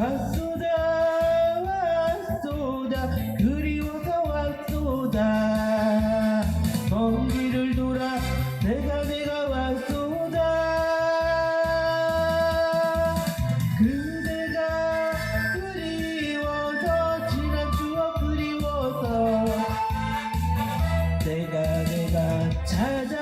왔소다 왔소다 그리워서 왔소다. 먼 길을 돌아 내가 내가 왔소다. 그대가 그리워서 지난 추억 그리워서 내가 내가 찾아